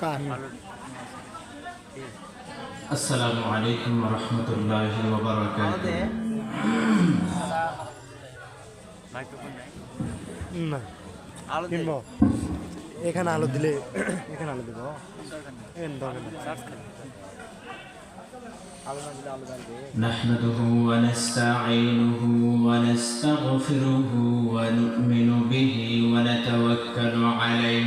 কাহিনী আসসালামু আলাইকুম রহমতুল্লাহ ওবরাকাত না কিনবো এখানে আলো দিলে এখানে আলো দিব এখানে দরকার নেই। نحمده ونستعينه ونستغفره ونؤمن به ونتوكل عليه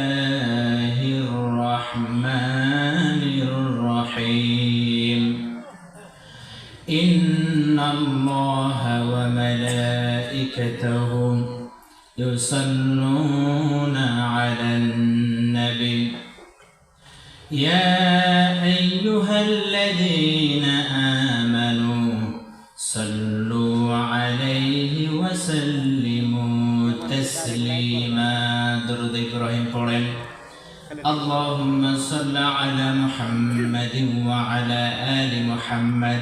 إن الله وملائكته يصلون على النبي يا أيها الذين آمنوا صلوا عليه وسلموا تسليما درود إبراهيم قرن اللهم صل على محمد وعلى آل محمد.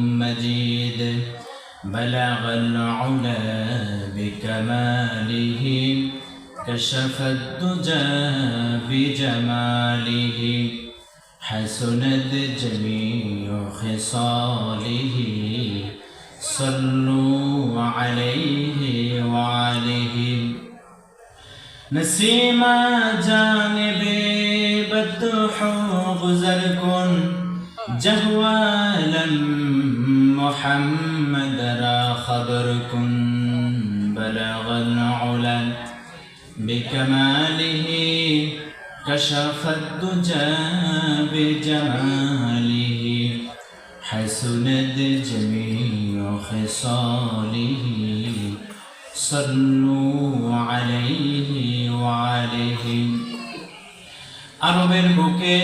بلغ العلا بكماله كشف الدجى بجماله حسنت جميع خصاله صلوا عليه وعليه نسيما جانب بدح گزر کن جهوالا محمد را خبر کن بلغ العلا بكماله كشف الدجى بجماله حسنت جميع خصاله صلوا عليه وعليه আরবের বুকে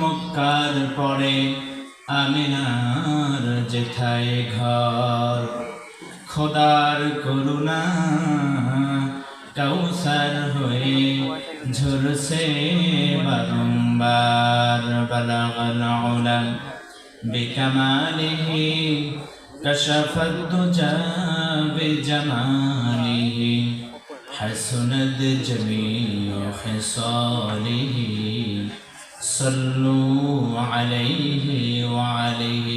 মক্কার পরে আমিনার যেথায় ঘর খোদার করুণা কৌসার হয়ে ঝরছে বারংবার বলাগল উলাম بكماله كشف الدجى بجماله حسنت جميع خصاله صلوا عليه وعليه